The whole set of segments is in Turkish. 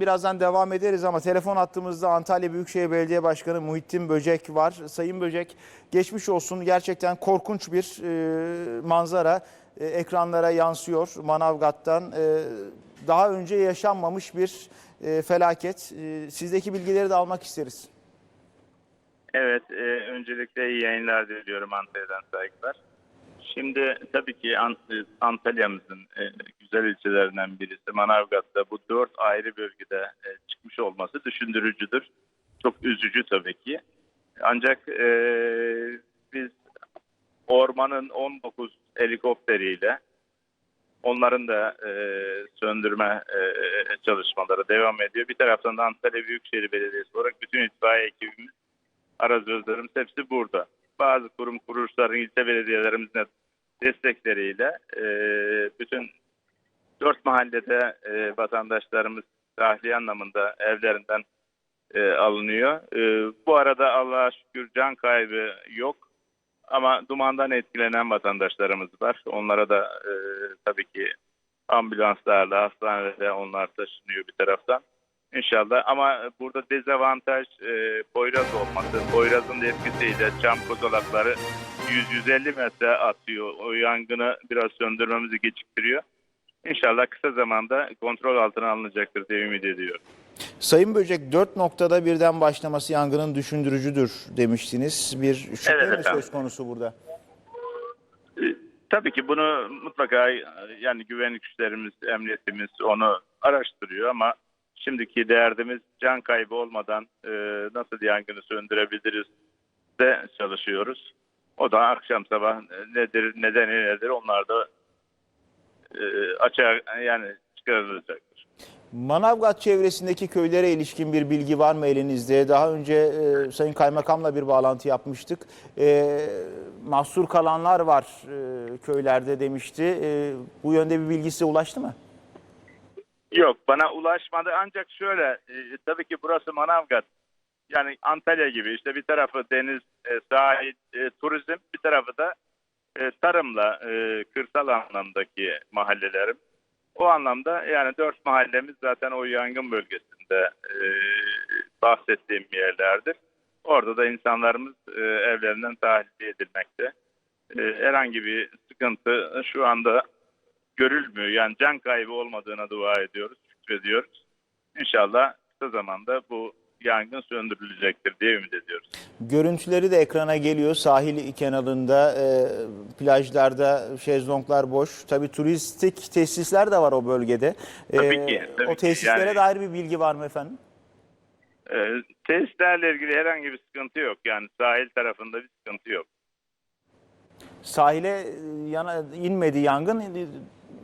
birazdan devam ederiz ama telefon attığımızda Antalya Büyükşehir Belediye Başkanı Muhittin Böcek var. Sayın Böcek geçmiş olsun gerçekten korkunç bir e, manzara e, ekranlara yansıyor Manavgat'tan. E, daha önce yaşanmamış bir e, felaket. E, sizdeki bilgileri de almak isteriz. Evet, e, öncelikle iyi yayınlar diliyorum Antalya'dan saygılar. Şimdi tabii ki Ant- Antalya'mızın e, güzel ilçelerinden birisi Manavgat'ta bu dört ayrı bölgede e, çıkmış olması düşündürücüdür. Çok üzücü tabii ki. Ancak e, biz ormanın 19 helikopteriyle onların da e, söndürme e, çalışmaları devam ediyor. Bir taraftan da Antalya Büyükşehir Belediyesi olarak bütün itfaiye ekibimiz arazözlerimiz hepsi burada. Bazı kurum kuruluşların ilçe belediyelerimizin destekleriyle e, bütün dört mahallede e, vatandaşlarımız tahliye anlamında evlerinden e, alınıyor. E, bu arada Allah'a şükür can kaybı yok. Ama dumandan etkilenen vatandaşlarımız var. Onlara da e, tabii ki ambulanslarla, hastanede onlar taşınıyor bir taraftan. İnşallah ama burada dezavantaj e, Poyraz olması. Poyraz'ın etkisiyle çam kozalakları 100-150 metre atıyor. O yangını biraz söndürmemizi geciktiriyor. İnşallah kısa zamanda kontrol altına alınacaktır diye ümit ediyorum. Sayın Böcek dört noktada birden başlaması yangının düşündürücüdür demiştiniz. Bir şüphe Evet mi efendim. söz konusu burada? E, Tabii ki bunu mutlaka yani güvenlik güçlerimiz, emniyetimiz onu araştırıyor ama şimdiki derdimiz can kaybı olmadan e, nasıl yangını söndürebiliriz de çalışıyoruz. O da akşam sabah e, nedir, nedeni nedir onlar da e, açığa yani çıkarılacaktır. Manavgat çevresindeki köylere ilişkin bir bilgi var mı elinizde? Daha önce e, Sayın Kaymakam'la bir bağlantı yapmıştık. E, mahsur kalanlar var e, köylerde demişti. E, bu yönde bir bilgisi ulaştı mı? Yok bana ulaşmadı ancak şöyle e, tabii ki burası Manavgat. Yani Antalya gibi işte bir tarafı deniz, e, sahil, e, turizm bir tarafı da e, tarımla e, kırsal anlamdaki mahallelerim. O anlamda yani dört mahallemiz zaten o yangın bölgesinde e, bahsettiğim yerlerdir. Orada da insanlarımız e, evlerinden tahliye edilmekte. E, herhangi bir sıkıntı şu anda görülmüyor. Yani can kaybı olmadığına dua ediyoruz, şükrediyoruz. İnşallah kısa zamanda bu yangın söndürülecektir diye ümit ediyoruz. Görüntüleri de ekrana geliyor. Sahil kenarında, e, plajlarda şezlonglar boş. Tabii turistik tesisler de var o bölgede. E, Tabii ki, tabii o ki. tesislere Yani- dair bir bilgi var mı efendim? Ee, tesislerle ilgili herhangi bir sıkıntı yok. Yani sahil tarafında bir sıkıntı yok. Sahile e, yana inmedi yangın.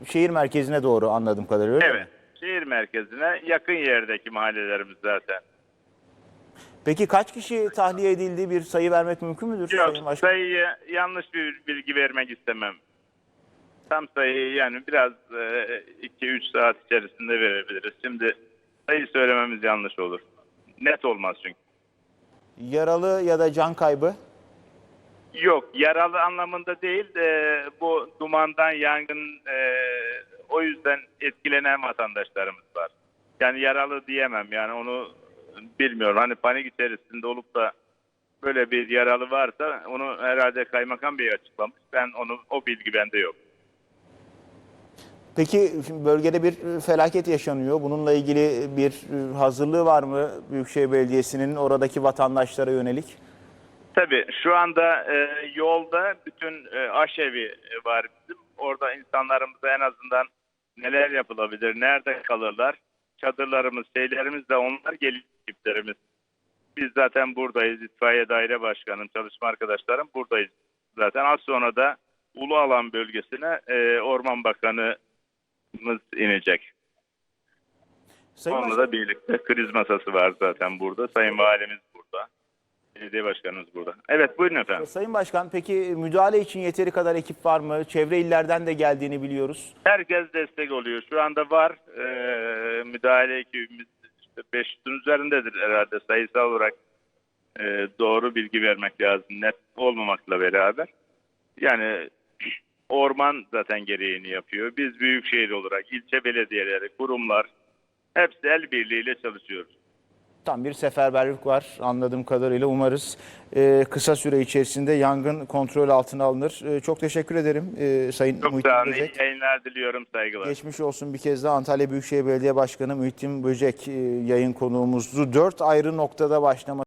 E, Şehir merkezine doğru anladığım kadarıyla. öyle mi? Evet. Şehir merkezine yakın yerdeki mahallelerimiz zaten. Peki kaç kişi tahliye edildi bir sayı vermek mümkün müdür? Yok sayıyı yanlış bir bilgi vermek istemem. Tam sayıyı yani biraz 2-3 saat içerisinde verebiliriz. Şimdi sayı söylememiz yanlış olur. Net olmaz çünkü. Yaralı ya da can kaybı? Yok yaralı anlamında değil de bu dumandan yangın e, o yüzden etkilenen vatandaşlarımız var. Yani yaralı diyemem yani onu bilmiyorum. Hani panik içerisinde olup da böyle bir yaralı varsa onu herhalde kaymakam bey açıklamış. Ben onu o bilgi bende yok. Peki şimdi bölgede bir felaket yaşanıyor. Bununla ilgili bir hazırlığı var mı Büyükşehir Belediyesi'nin oradaki vatandaşlara yönelik? Tabii şu anda e, yolda bütün e, aşevi var bizim. Orada insanlarımıza en azından neler yapılabilir, nerede kalırlar, çadırlarımız, şeylerimiz de onlar gelip ekiplerimiz. Biz zaten buradayız. İtfaiye Daire Başkanım, çalışma arkadaşlarım buradayız. Zaten az sonra da Ulu Alan bölgesine e, Orman Bakanımız inecek. Sayın Onunla da birlikte kriz masası var zaten burada. Sayın Valimiz. Belediye Başkanımız burada. Evet buyurun efendim. Sayın Başkan peki müdahale için yeteri kadar ekip var mı? Çevre illerden de geldiğini biliyoruz. Herkes destek oluyor. Şu anda var. Ee, müdahale ekibimiz işte 500'ün üzerindedir herhalde sayısal olarak e, doğru bilgi vermek lazım. Net olmamakla beraber. Yani orman zaten gereğini yapıyor. Biz büyükşehir olarak ilçe belediyeleri, kurumlar Hepsi el birliğiyle çalışıyoruz. Tam bir seferberlik var anladığım kadarıyla. Umarız e, kısa süre içerisinde yangın kontrol altına alınır. E, çok teşekkür ederim e, Sayın Çok Muhittin sağ. Böcek. İyi yayınlar diliyorum. Saygılar. Geçmiş olsun bir kez daha Antalya Büyükşehir Belediye Başkanı Muhittin Böcek e, yayın konuğumuzdu. Dört ayrı noktada başlaması